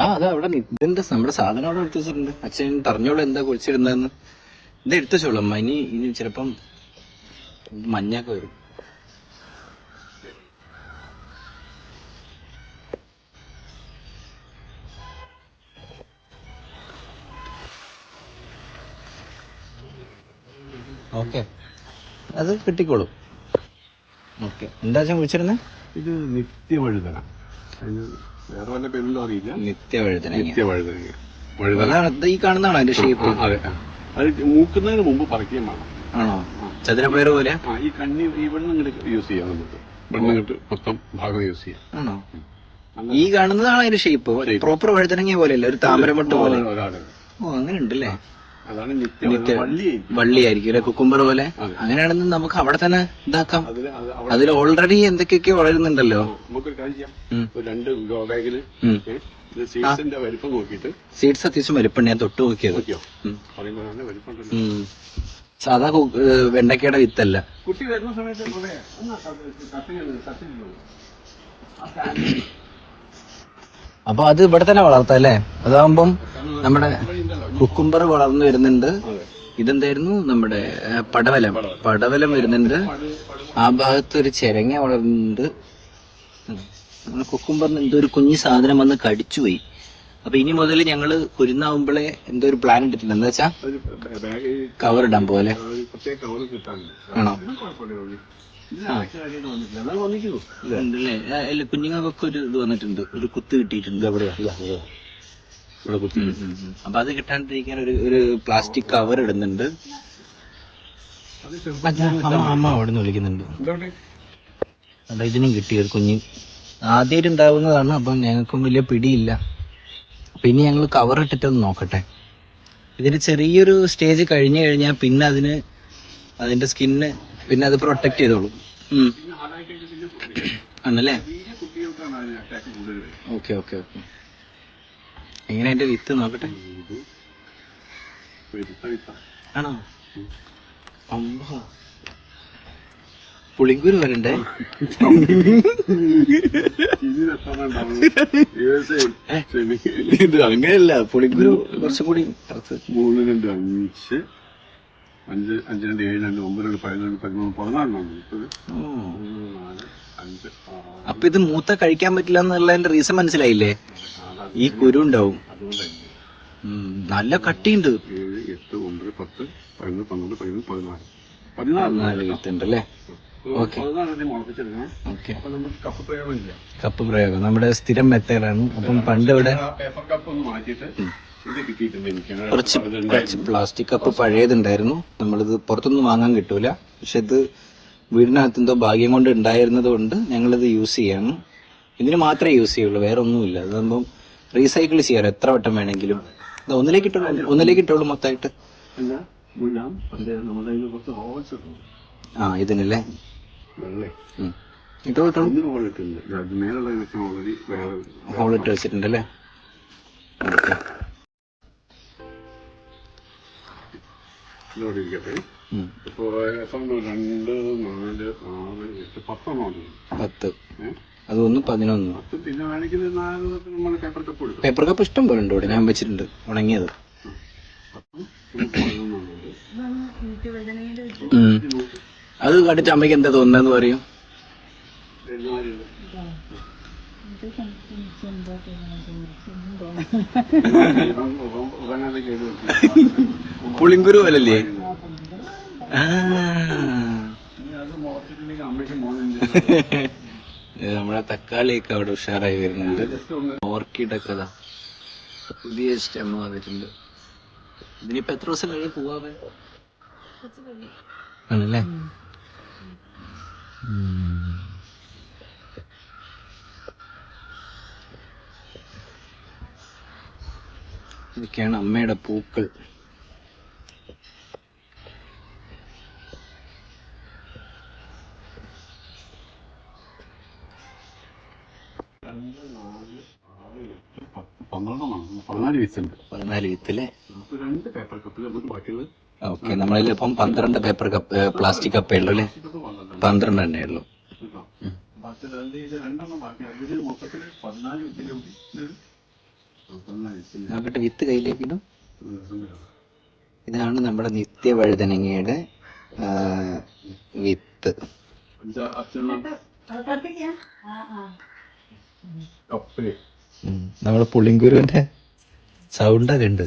ആ അതാ അവിടെ ഇതെന്താ നമ്മുടെ സാധനം അവിടെ എടുത്തു വെച്ചിട്ടുണ്ട്. അച്ഛൻ പറഞ്ഞോളൂ എന്താ കുളിച്ചിടുന്നതെന്ന് ഇത് എടുത്തു വെച്ചോളൂ അമ്മ. ഇനി ഇനി ചിലപ്പം മഞ്ഞൊക്കെ വരും. ഓക്കെ. അത് കിട്ടിക്കോളും. ഓക്കെ. എന്താ വെച്ചാൽ കുളിച്ചിരുന്നത് ഇത് നിത്യവഴുതന അതിന് വേറെ വല്ല പേരിലും അറിയില്ല. നിത്യവഴുതന നിത്യവഴുതന വഴുതന അതാണ് ഇത് ഈ കാണുന്നതാണോ അതിന്റെ ഷേപ്പ് അതെ ആ. അത് മൂക്കുന്നതിന് മുമ്പ് പറിക്കുകയും വേണം. ആണോ? ചതുരപ്പയർ പോലെ? ആ ഈ കണ്ണി ഈ വെള്ളം ഇങ്ങോട്ട് യൂസ് ചെയ്യാം നമുക്ക്. വെള്ളം ഇങ്ങോട്ട് മൊത്തം ഭാഗം യൂസ് ചെയ്യാം. ആണോ? ഈ കാണുന്നതാണ് അതിന്റെ ഷേപ്പ് പ്രോപ്പർ വഴുതനങ്ങിയ പോലെയല്ല ഒരു താമരമട്ട് പോലെ. ഓ അങ്ങനെ ഉണ്ടല്ലേ? അതാണ് നിത്യ. നിത്യ. വള്ളി. വള്ളിയായിരിക്കും അല്ലെ? കുക്കുംബർ പോലെ? അങ്ങനെയാണെന്ന് നമുക്ക് അവിടെ തന്നെ ഇതാക്കാം. അതിൽ ഓൾറെഡി എന്തൊക്കെയൊക്കെ വളരുന്നുണ്ടല്ലോ? നമുക്കൊരു കാര്യം ചെയ്യാം. രണ്ട് ഗോ ബാഗിൽ സീഡ്സിന്റെ വലിപ്പം നോക്കിയിട്ട്. സീഡ്സ് അത്യാവശ്യം വലിപ്പം ഞാൻ തൊട്ട് നോക്കിയത്. സാധാ വെണ്ടക്കയുടെ വിത്തല്ല. കുട്ടി വരുന്ന സമയത്ത് അപ്പൊ അത് ഇവിടെ തന്നെ വളർത്താം അല്ലേ? അതാവുമ്പം നമ്മുടെ കുക്കുംബർ വളർന്നു വരുന്നുണ്ട്. ഇതെന്തായിരുന്നു? നമ്മുടെ പടവലം. പടവലം വരുന്നുണ്ട്. ആ ഭാഗത്ത് ഒരു ചിരങ്ങ വളർന്നുണ്ട്. കുക്കുംബറിന് എന്തോ ഒരു കുഞ്ഞു സാധനം വന്ന് കടിച്ചുപോയി. അപ്പൊ ഇനി മുതൽ ഞങ്ങൾ കുരുന്നാവുമ്പോഴേ എന്തോ ഒരു പ്ലാൻ ഇട്ടിട്ടില്ല എന്താ വെച്ചാ? കവർ ഇടാൻ പോലെ ആണോ? അല്ല കുഞ്ഞുങ്ങൾക്കൊക്കെ ഒരു ഇത് വന്നിട്ടുണ്ട്. ഒരു കുത്ത് കിട്ടിയിട്ടുണ്ട്. ഇവിടെ കുത്തി. അപ്പൊ അത് കിട്ടാണ്ടിരിക്കാൻ ഒരു ഒരു പ്ലാസ്റ്റിക് കവർ ഇടുന്നുണ്ട്. അത് അമ്മ അമ്മ അവിടെ നിന്ന് വിളിക്കുന്നുണ്ട് അതാ ഇതിനും കിട്ടി ഒരു കുഞ്ഞ്. ആദ്യമായിട്ട് ഉണ്ടാവുന്നതാണ് അപ്പം ഞങ്ങൾക്കും വലിയ പിടിയില്ല. പിന്നെ ഞങ്ങൾ കവർ ഇട്ടിട്ടൊന്ന് നോക്കട്ടെ. ഇതിന് ചെറിയൊരു സ്റ്റേജ് കഴിഞ്ഞു കഴിഞ്ഞാൽ പിന്നെ അതിന് അതിന്റെ സ്കിന്ന് പിന്നെ അത് പ്രൊട്ടക്ട് ചെയ്തോളും. ആണല്ലേ. ഓക്കെ ഓക്കെ ഓക്കെ എങ്ങനെ അതിന്റെ വിത്ത് നോക്കട്ടെ. ആണോ അമ്പ പുളിങ്കുരു വരണ്ടേ ഇത് അങ്ങനെയല്ല പുളിങ്കൂര് കുറച്ചും കൂടി. മൂന്ന് രണ്ട് അഞ്ച് അഞ്ച് അഞ്ച് രണ്ട് ഏഴ് രണ്ട് ഒമ്പത് രണ്ട് പതിനൊന്ന് പതിമൂന്ന് പതിനാലെണ്ണം മുപ്പത് ഓ. മൂന്ന് നാല് അഞ്ച് ആറ്. അപ്പൊ ഇത് മൂത്ത കഴിക്കാൻ പറ്റില്ല എന്നുള്ളതിന്റെ റീസൺ മനസ്സിലായില്ലേ? ഈ കുരു ഉണ്ടാവും. അതുകൊണ്ടായിരിക്കും ഉം, നല്ല കട്ടിയുണ്ട്. ഏഴ് എട്ട് ഒമ്പത് പത്ത് പതിനൊന്ന് പന്ത്രണ്ട് പതിമൂന്ന് പതിനാല്. പതിനാല് നാല് വിത്തുണ്ട് അല്ലേ ഓക്കെ. പതിനാല് മുളപ്പിച്ചെടുക്കണം. ഓക്കെ. അപ്പൊ നമുക്ക് കപ്പ് പ്രയോഗമില്ല കപ്പ് പ്രയോഗം. നമ്മുടെ സ്ഥിരം മെത്തേഡാണ്. അപ്പം പണ്ട് ഇവിടെ പേപ്പർ കപ്പ് ഒന്ന് മാറ്റിയിട്ട് കുറച്ച്. കുറച്ച് പ്ലാസ്റ്റിക് കപ്പ് പഴയതുണ്ടായിരുന്നു. നമ്മളിത് പുറത്തൊന്നും വാങ്ങാൻ കിട്ടൂല. പക്ഷെ ഇത് വീടിനകത്ത് എന്തോ ഭാഗ്യം കൊണ്ട് ഉണ്ടായിരുന്നത് കൊണ്ട് ഞങ്ങളിത് യൂസ് ചെയ്യാണ്. ഇതിന് മാത്രമേ യൂസ് ചെയ്യുള്ളൂ വേറെ ഒന്നുമില്ല അതാകുമ്പം റീസൈക്കിൾ ചെയ്യാറ് എത്ര വട്ടം വേണമെങ്കിലും. ഇത് ഒന്നിലേക്ക് ഇട്ടുള്ളൂ ഒന്നിലേക്ക് ഇട്ടുള്ളൂ മൊത്തമായിട്ട്. ആ ഇതിനല്ലേ? പണ്ട് നമ്മുടെ വെച്ചിട്ടുണ്ടല്ലേ കുറച്ച് ഹോൾസ് ഇട്ടുണ്ട് ഇരിക്കട്ടെ ഇപ്പോ എത്ര ഉണ്ട്? രണ്ട് നാല് ആറ് എട്ട് പത്തെണ്ണം ഉണ്ട് പത്ത് അതൊന്ന് പതിനൊന്ന്. പത്ത് പിന്നെ വേണമെങ്കിൽ നാല് നമ്മൾ പേപ്പർ കപ്പ് എടുക്കും. പേപ്പർ കപ്പ് ഇഷ്ടം പോലെ ഉണ്ട് ഇവിടെ. ഞാൻ വെച്ചിട്ടുണ്ട്. ഉണങ്ങിയത്. അത് കണ്ടിട്ട് അമ്മയ്ക്ക് എന്താ തോന്നുന്നതെന്ന് പറയും. പുളിങ്കുരു പോലല്ലേ? ആ. ഇനി അത് മുളച്ചിട്ടുണ്ടെങ്കിൽ അമ്മയ്ക്ക് മോനുണ്ട് ഇത് നമ്മുടെ തക്കാളിയൊക്കെ അവിടെ ഉഷാറായി വരുന്നുണ്ട്. ഓർക്കിഡൊക്കെ ഇതാ. പുതിയ സ്റ്റെം വന്നിട്ടുണ്ട്. ഇതിനിപ്പോ എത്ര ദിവസം കഴിഞ്ഞ് പോവാതെ ആണല്ലേ? ഇതൊക്കെയാണ് അമ്മയുടെ പൂക്കൾ. പതിനാല് വിത്തല്ലേ രണ്ട് പേപ്പർ കപ്പ് നമുക്ക് ബാക്കിയുള്ളത്. ഓക്കെ. നമ്മളിൽ ഇപ്പം പന്ത്രണ്ട് പേപ്പർ കപ്പ് പ്ലാസ്റ്റിക് കപ്പേ ഉള്ളൂ അല്ലേ? പന്ത്രണ്ട് തന്നെ ഉള്ളൂ. ബാക്കി രണ്ടെണ്ണം മൊത്തത്തിൽ പതിനാല് കൂടി ഇത് പതിനാല് വിത്തിലെ നോക്കട്ടെ വിത്ത് കയ്യിലേക്ക് ഇടും ഇതാണ് നമ്മുടെ നിത്യവഴുതനങ്ങയുടെ വഴുതനങ്ങയുടെ വിത്ത്. നമ്മുടെ പുളിങ്കുരുവിന്റെ സൗണ്ടൊക്കെ ഉണ്ട്.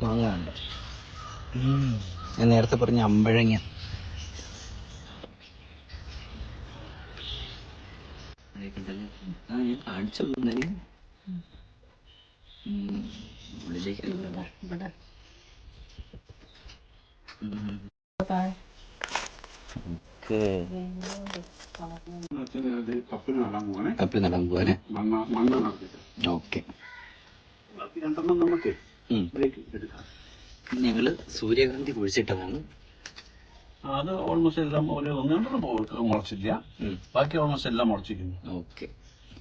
മാങ്ങ ഉണ്ട് ഉം. ഞാൻ നേരത്തെ പറഞ്ഞ അമ്പഴങ്ങ ആ, ഞാൻ കാണിച്ചു ഇന്നലെ. ഉം. ഉള്ളിലേക്ക് പറഞ്ഞ ഓക്കേ. കപ്പിന് നടാൻ പോവാനെ. ഓക്കെ. രണ്ടെണ്ണം നമുക്ക്. ബ്രേക്ക് എടുക്കാം. ഞങ്ങൾ സൂര്യകാന്തി കുഴിച്ചിട്ടതാണ്. അത് ഓൾമോസ്റ്റ് എല്ലാം ഒരു ഒന്നും മുളച്ചില്ല. ബാക്കി ഓൾമോസ്റ്റ് എല്ലാം മുളച്ചിരിക്കുന്നു. ഓക്കെ.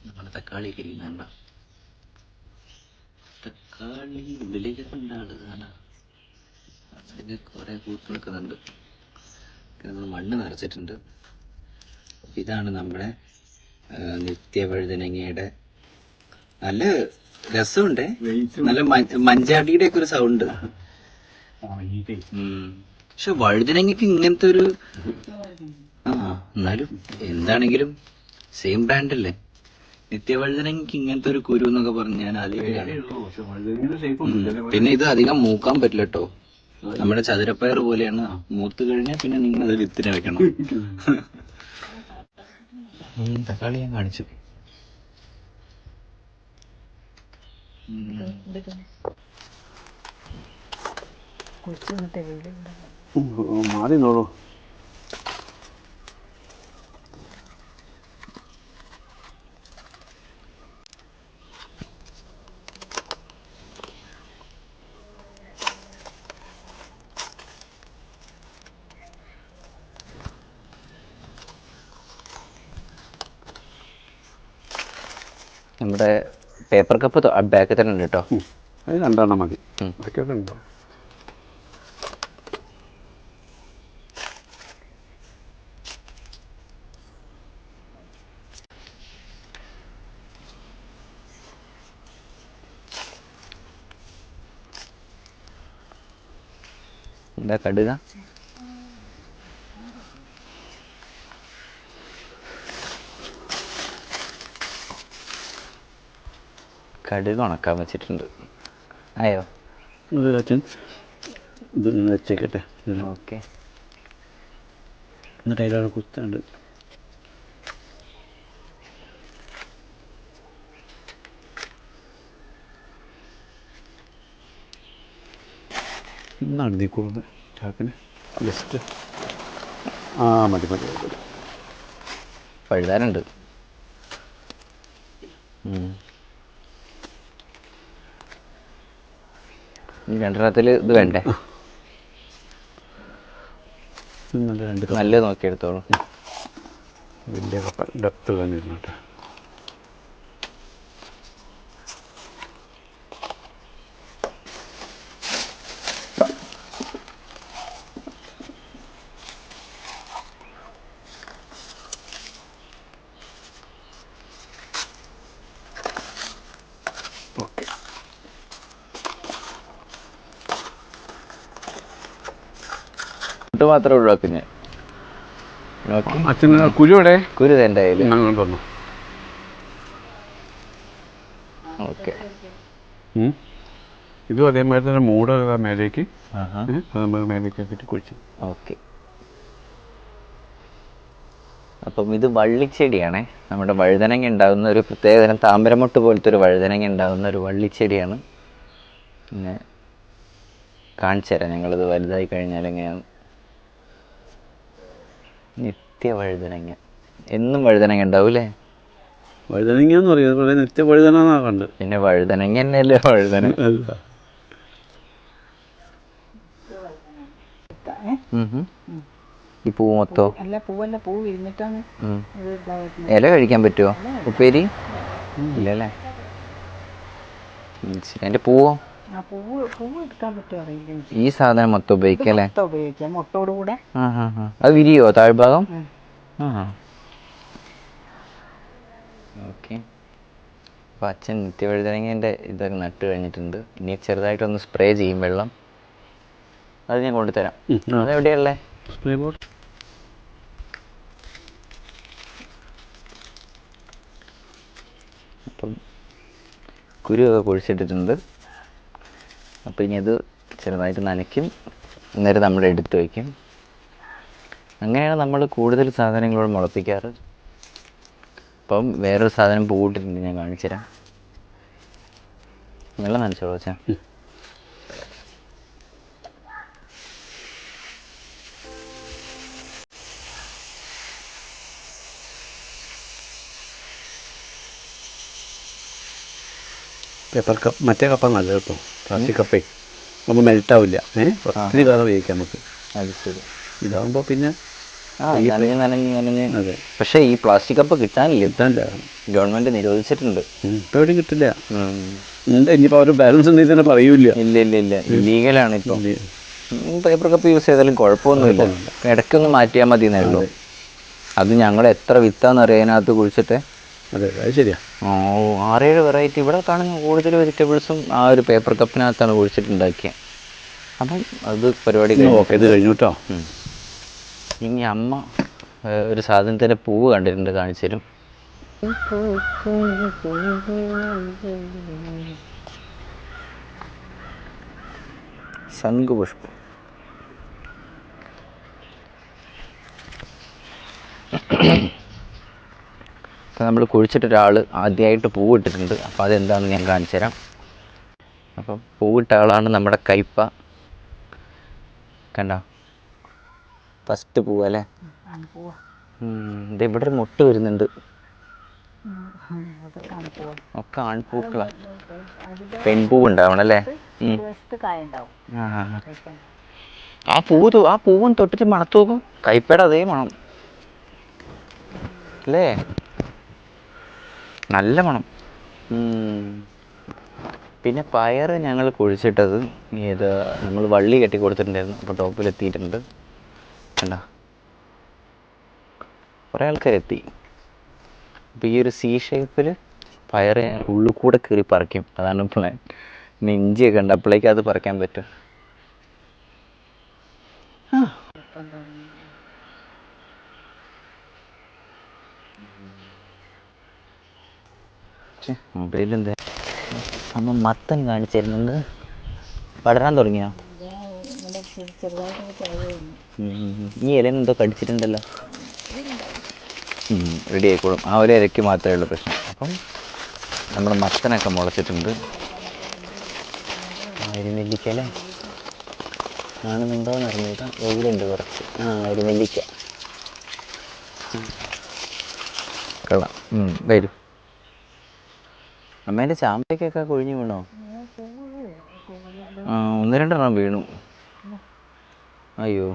നമ്മുടെ തക്കാളി കരിയുന്നുണ്ട തക്കാളി ഉണ്ടാണ് കാണാം. അതിന് കുറെ കൂത്ത് നിൽക്കുന്നുണ്ട് നമ്മൾ മണ്ണ് നിറച്ചിട്ടുണ്ട്. ഇതാണ് നമ്മുടെ നിത്യവഴുതനങ്ങയുടെ നല്ല രസമുണ്ട്? നല്ല മഞ്ചാടിയുടെ ഒക്കെ ഒരു സൗണ്ട് പക്ഷെ വഴുതനങ്ങക്ക് ഇങ്ങനത്തെ ഒരു ആ എന്നാലും എന്താണെങ്കിലും സെയിം ബ്രാൻഡ് അല്ലേ? നിത്യവഴുതനങ്ങക്ക് ഇങ്ങനത്തെ ഒരു കുരു എന്നൊക്കെ പറഞ്ഞ് ഞാൻ ആദ്യം പിന്നെ ഇത് അധികം മൂക്കാൻ പറ്റില്ല കേട്ടോ നമ്മുടെ ചതുരപ്പയർ പോലെയാണ്. മൂത്ത് കഴിഞ്ഞാൽ പിന്നെ നിങ്ങൾ അത് വിത്തിന് വെക്കണം. തക്കാളി ഞാൻ കാണിച്ചു. മാറി നോളൂ നമ്മുടെ പേപ്പർ കപ്പ് ബാക്കിൽ തന്നെ ഉണ്ട് കേട്ടോ അത് രണ്ടെണ്ണം മതി. ബാക്കിയൊക്കെ ഉണ്ടോ? എന്താ കടുക? കടുക് ഉണക്കാൻ വെച്ചിട്ടുണ്ട്. ആയോ? അച്ഛൻ വെച്ചേക്കട്ടെ. ഓക്കെ. എന്നിട്ട് അതിലവിടെ കുത്തുണ്ട്. ഇന്നാണ് നീ കൂടുന്നത് ചാക്കിന്? ജസ്റ്റ് ആ മതി മതി മതി പഴുതാനുണ്ട് ഉം. രണ്ടെണ്ണത്തിൽ ഇത് വേണ്ടേ? നല്ല നോക്കി എടുത്തോളൂ നല്ലത് നോക്കിയെടുത്തോളൂ. വലിയ കപ്പ ഡെപ്ത് തന്നെ ഇരുന്നോട്ടെ. ഇത് മാത്രമേ ഒഴിവാക്കും ഞാൻ ഓക്കെ അച്ഛന് കുരുവിടെ കുരു എന്റെ കയ്യിൽ ഞങ്ങൾ തന്നു ഓക്കെ. ഇതും അതേമാതിരി തന്നെ മൂട മേലേക്ക്. നമ്മൾ മേലേക്ക് ആക്കിയിട്ട് കുഴിച്ചു. ഓക്കെ. അപ്പം ഇത് വള്ളിച്ചെടിയാണേ. നമ്മുടെ വഴുതനങ്ങ ഉണ്ടാകുന്ന ഒരു പ്രത്യേകതരം താമരമുട്ട് പോലത്തെ ഒരു വഴുതനങ്ങ ഉണ്ടാകുന്ന ഒരു വള്ളിച്ചെടിയാണ്. പിന്നെ കാണിച്ചു തരാം ഞങ്ങളിത് വലുതായി കഴിഞ്ഞാൽ എങ്ങനെയാണ് നിത്യ വഴുതനങ്ങ എന്നും വഴുതനങ്ങ ഉണ്ടാവൂലേ? വഴുതനങ്ങ എന്ന് പറയുന്നത് അതുപോലെ നിത്യ വഴുതന എന്നാ കണ്ട്. പിന്നെ വഴുതനങ്ങ തന്നെയല്ലേ വഴുതന? അല്ല. ഈ പൂ മൊത്തോ? അല്ല പൂവല്ല പൂ വിരിഞ്ഞിട്ടാണ് ഇത് ഇല കഴിക്കാൻ പറ്റുമോ ഉപ്പേരി? ഇല്ലല്ലേ അതിന്റെ പൂവോ? ഈ സാധനം മൊത്തം ഉപയോഗിക്കല്ലേ? മുട്ടോടുകൂടെ അത് വിരിയോ താഴ്ഭാഗം? ഓക്കെ. അപ്പോൾ അച്ഛൻ നിത്യവഴുതനങ്ങേന്റെ ഇതൊക്കെ നട്ട് കഴിഞ്ഞിട്ടുണ്ട്. ഇനി ചെറുതായിട്ടൊന്ന് സ്പ്രേ ചെയ്യും വെള്ളം. അത് ഞാൻ കൊണ്ടുതരാം. അതെവിടെയല്ലേ സ്പ്രേ ബോർഡ് അപ്പം കുരുവൊക്കെ കുഴിച്ചിട്ടിട്ടുണ്ട്. അപ്പോൾ ഇനി അത് ചെറുതായിട്ട് നനയ്ക്കും. അന്നേരം നമ്മൾ എടുത്തു വയ്ക്കും. അങ്ങനെയാണ് നമ്മൾ കൂടുതൽ സാധനങ്ങളോട് മുളപ്പിക്കാറ്. അപ്പം വേറൊരു സാധനം പൂവിട്ടിട്ടുണ്ട് ഞാൻ കാണിച്ചു തരാം വെള്ളം നനച്ചോളൂ വെച്ചാൽ പേപ്പർ കപ്പ് മറ്റേ കപ്പ നല്ലത് കേട്ടോ പ്ലാസ്റ്റിക് കപ്പേ നമ്മൾ മെൽറ്റ് ആവില്ല. ഏഹ് ഒത്തിരി കാലം ഉപയോഗിക്കാം നമുക്ക്. അത് ശരി. ഇതാകുമ്പോൾ പിന്നെ ആ നനഞ്ഞ് നനഞ്ഞ് നനഞ്ഞ്. അതെ. പക്ഷേ ഈ പ്ലാസ്റ്റിക് കപ്പ് കിട്ടാനില്ല. കിട്ടാനില്ല. ഗവൺമെന്റ് നിരോധിച്ചിട്ടുണ്ട്. ഇപ്പോഴും എവിടെയും കിട്ടില്ല. ഉണ്ട് ഇനിയിപ്പോൾ അവർ ബാലൻസ് ഉണ്ടെങ്കിൽ തന്നെ പറയൂല ഇല്ല ഇല്ല ഇല്ല. ഇല്ലീഗലാണ് ഇപ്പോൾ പേപ്പർ കപ്പ് യൂസ് ചെയ്താലും കുഴപ്പമൊന്നുമില്ല. ഇടയ്ക്കൊന്ന് മാറ്റിയാൽ മതി എന്നേ ഉള്ളൂ. അത്. ഞങ്ങൾ എത്ര വിത്താന്ന് അറിയാം അതിനകത്ത് കുഴിച്ചിട്ട്? അതെ അത് ശരിയാ. ഓ ആറേഴ് വെറൈറ്റി ഇവിടെ കാണുന്ന കൂടുതൽ വെജിറ്റബിൾസും ആ ഒരു പേപ്പർ കപ്പിനകത്താണ് കുഴിച്ചിട്ടുണ്ടാക്കിയത് അപ്പം അത് പരിപാടി ഓക്കെ ഇത് കഴിഞ്ഞു കേട്ടോ. ഇനി അമ്മ ഒരു സാധനത്തിന്റെ പൂവ് കണ്ടിട്ടുണ്ട് കാണിച്ചു തരും. ശംഖുപുഷ്പം. നമ്മൾ കുഴിച്ചിട്ടൊരാൾ ആദ്യമായിട്ട് പൂവിട്ടിട്ടുണ്ട്. അപ്പോൾ അതെന്താണെന്ന് ഞാൻ കാണിച്ചു തരാം അപ്പം പൂവിട്ട ആളാണ് നമ്മുടെ കയ്പ. കണ്ടോ? ഫസ്റ്റ് പൂവല്ലേ? പൂവ് ഇത് ഇവിടെ ഒരു മുട്ട് വരുന്നുണ്ട്. ഒക്കെ ആൺപൂക്കളാണ് പെൺപൂവ് ഉണ്ടാവണം അല്ലേ ആ, ആ, ആ. പൂവ് തൊട്ടിട്ട് മണത്ത് നോക്കും. കൈപ്പയുടെ അതേ മണം. അല്ലേ? നല്ല മണം. പിന്നെ പയർ ഞങ്ങൾ കുഴിച്ചിട്ടത് ഏത് നമ്മൾ വള്ളി കെട്ടി കൊടുത്തിട്ടുണ്ടായിരുന്നു. അപ്പോൾ ടോപ്പിലെത്തിയിട്ടുണ്ട് കണ്ട? കുറേ ആൾക്കാരെത്തി അപ്പോൾ ഈ ഒരു സി ഷേപ്പിൽ പയർ ഉള്ളിൽ കൂടെ കയറി പറിക്കും. അതാണ് പ്ലാൻ പിന്നെ ഇഞ്ചിയൊക്കെ ഉണ്ട്. അപ്പോഴേക്കും അത് പറിക്കാൻ പറ്റും. മൊബൈലെന്താ അമ്മ മത്തൻ കാണിച്ചു പടരാൻ തുടങ്ങിയോ? കഴിയുന്നു ഉം. ഈ ഇലയിൽ എന്തോ കടിച്ചിട്ടുണ്ടല്ലോ. റെഡി ആയിക്കോളും. ആ ഒരു ഇലയ്ക്ക് മാത്രമേ ഉള്ളൂ പ്രശ്നം. അപ്പം നമ്മുടെ മത്തനൊക്കെ മുളച്ചിട്ടുണ്ട്. അരിനെല്ലിക്ക അല്ലേ? കാണുന്നുണ്ടോയെന്ന് അറിഞ്ഞില്ല. വെയിലുണ്ട് കുറച്ച്. ആ അരിനെല്ലിക്ക. കൊള്ളാം. വരൂ. അമ്മേന്റെ ചാമ്പയ്ക്കൊക്കെ കൊഴിഞ്ഞു വീണോ? ആ ഒന്ന് രണ്ടെണ്ണം വീണു. അയ്യോ.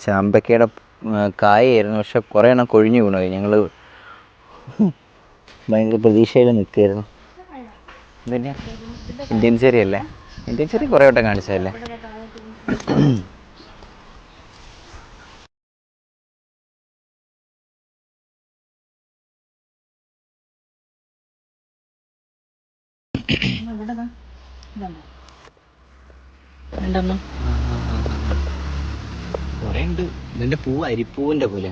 ചാമ്പയ്ക്കയുടെ കായായിരുന്നു പക്ഷെ കുറേ എണ്ണം കൊഴിഞ്ഞു വീണു. ഞങ്ങൾ ഭയങ്കര പ്രതീക്ഷയിൽ നിൽക്കുകയായിരുന്നു. ഇന്ത്യൻ ചെറിയല്ലേ? ഇന്ത്യൻ ചെറിയ കുറേ വട്ടം കാണിച്ചതല്ലേ? ഉണ്ടമ്മ കുറേ ഉണ്ട് ഇതിന്റെ പൂവ് അരിപ്പൂവിന്റെ പോലെ